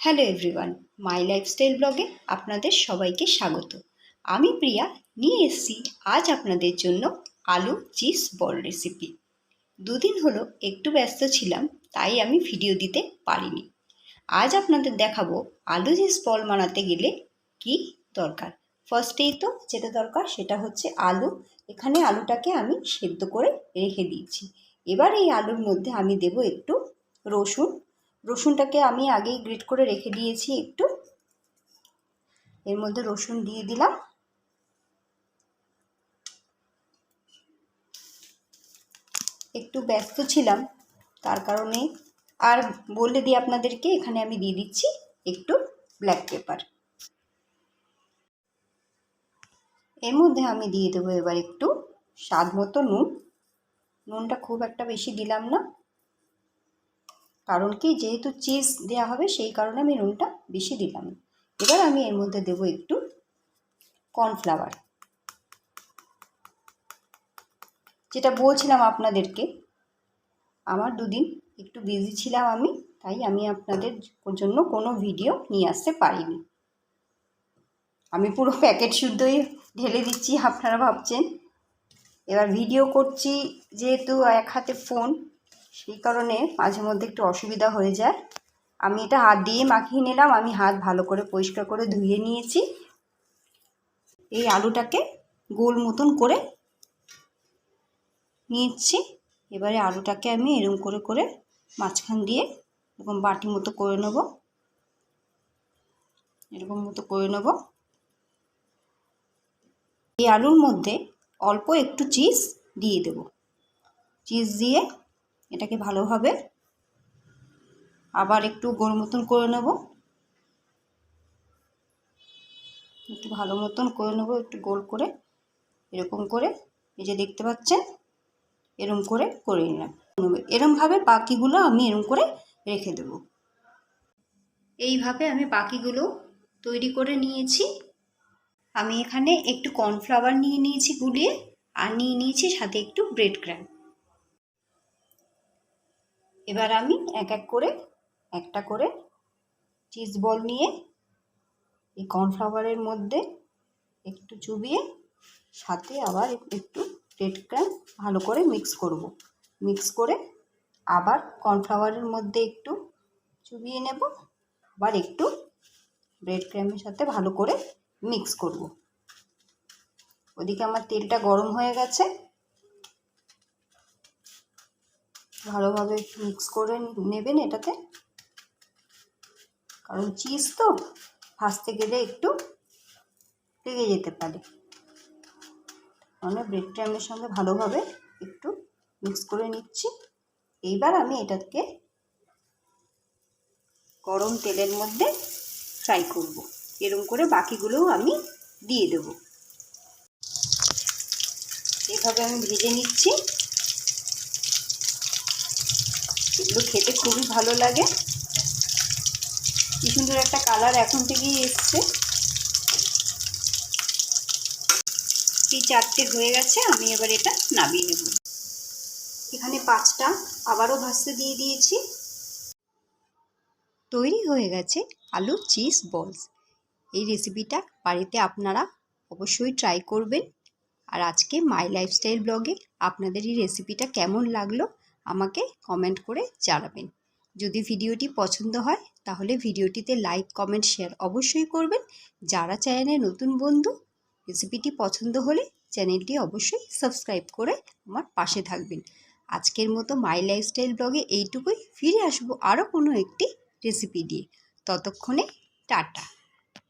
Hello everyone মাই lifestyle ব্লগে আপনাদের সবাইকে স্বাগত। আমি প্রিয়া, নিয়ে এসেছি আজ আপনাদের জন্য আলু চিজ বল রেসিপি দুদিন হলো একটু ব্যস্ত ছিলাম, তাই আমি ভিডিও দিতে পারিনি। আজ আপনাদের দেখাবো আলু চিজ বল বানাতে গেলে কি দরকার। ফার্স্টেই তো যেটা দরকার সেটা হচ্ছে আলু। এখানে আলুটাকে আমি সেদ্ধ করে রেখে দিয়েছি। এবার এই আলুর মধ্যে আমি দেব একটু রসুন রসুনটাকে আমি আগেই গ্রেট করে রেখে দিয়েছি একটু। এর মধ্যে রসুন দিয়ে দিলাম। একটু ব্যস্ত ছিলাম, তার কারণে আর বলে দিই আপনাদেরকে, এখানে আমি দিয়ে দিচ্ছি একটু ব্ল্যাক পেপার এর মধ্যে আমি দিয়ে দেবো এবার একটু স্বাদ মতো নুন। নুনটা খুব একটা বেশি দিলাম না। কারণ কি? যেহেতু চিজ দেওয়া হবে, সেই কারণে আমি নুনটা বেশি দিলাম এবার আমি এর মধ্যে দেব একটু কর্নফ্লাওয়ার যেটা বলছিলাম আপনাদেরকে, আমার দুদিন একটু বিজি ছিলাম আমি, তাই আমি আপনাদের জন্য কোনো ভিডিও নিয়ে আসতে পারিনি। আমি পুরো প্যাকেট শুদ্ধই ঢেলে দিচ্ছি, আপনারা ভাবছেন। এবার ভিডিও করছি, যেহেতু এক হাতে ফোন সেই কারণে মাঝে মধ্যে একটু অসুবিধা হয়ে যায়। আমি এটা হাত দিয়ে মাখিয়ে নিলাম, আমি হাত ভালো করে পরিষ্কার করে ধুয়ে নিয়েছি। এই আলুটাকে গোল মতন করে নিয়েছি। এবারে আলুটাকে আমি এরম করে করে মাঝখান দিয়ে এরকম বাটি মতো করে নেব। এরকম মতো করে নেব। এই আলুর মধ্যে অল্প একটু চিজ দিয়ে দেব। চিজ দিয়ে এটাকে ভালোভাবে আবার একটু গোল মতন করে নেব। একটু ভালো মতন করে নেব, একটু গোল করে, এরকম করে, এই যে দেখতে পাচ্ছেন, এরম করে করে নিলাম। এরমভাবে বাকিগুলো আমি এরম করে রেখে দেব। এইভাবে আমি বাকিগুলো তৈরি করে নিয়েছি। আমি এখানে একটু কর্নফ্লাওয়ার নিয়ে নিয়েছি গুলিয়ে, আর নিয়ে নিয়েছি সাথে একটু ব্রেড ক্র্যাম এবার আমি এক এক করে, একটা করে চিজ বল নিয়ে এই কর্নফ্লাওয়ারের মধ্যে একটু চুবিয়ে, সাথে আবার একটু ব্রেড ক্র্যাম ভালো করে মিক্স করব। মিক্স করে আবার কর্নফ্লাওয়ারের মধ্যে একটু চুবিয়ে নেব, আবার একটু ব্রেড ক্র্যামের সাথে ভালো করে মিক্স করব। ওদিকে আমার তেলটা গরম হয়ে গেছে। ভালোভাবে মিক্স করে নেবেন এটাতে। কারণ চিজ তো ভাজতে গেলে একটু লেগে যেতে পারে। মানে ব্রেড ক্রামের সঙ্গে ভালোভাবে একটু মিক্স করে নিচ্ছি। এইবার আমি এটাকে গরম তেলের মধ্যে ফ্রাই করব। এরকম করে বাকিগুলোও আমি দিয়ে দেব। এভাবে আমি ভেজে নিচ্ছি। এগুলো খেতে খুবই ভালো লাগে। কি সুন্দর একটা কালার এখন থেকেই এসছে। এই চারটে হয়ে গেছে, আমি এবার এটা নামিয়ে নেব। এখানে পাঁচটা আবারও ভাজতে দিয়ে দিয়েছি। তৈরি হয়ে গেছে আলু চিজ বলস। এই রেসিপিটা বাড়িতে আপনারা অবশ্যই ট্রাই করবেন। আর আজকে মাই লাইফস্টাইল ব্লগে আপনাদের এই রেসিপিটা কেমন লাগল আমাকে কমেন্ট করে জানাবেন। যদি ভিডিওটি পছন্দ হয়, তাহলে ভিডিওটিতে লাইক কমেন্ট শেয়ার অবশ্যই করবেন। যারা চ্যানেলে নতুন বন্ধু রেসিপিটি পছন্দ হলে চ্যানেলটি অবশ্যই সাবস্ক্রাইব করে আমার পাশে থাকবেন। আজকের মতো মাই লাইফস্টাইল ব্লগে এইটুকুই। ফিরে আসব আরও কোনো একটি রেসিপি দিয়ে ততক্ষণে টাটা।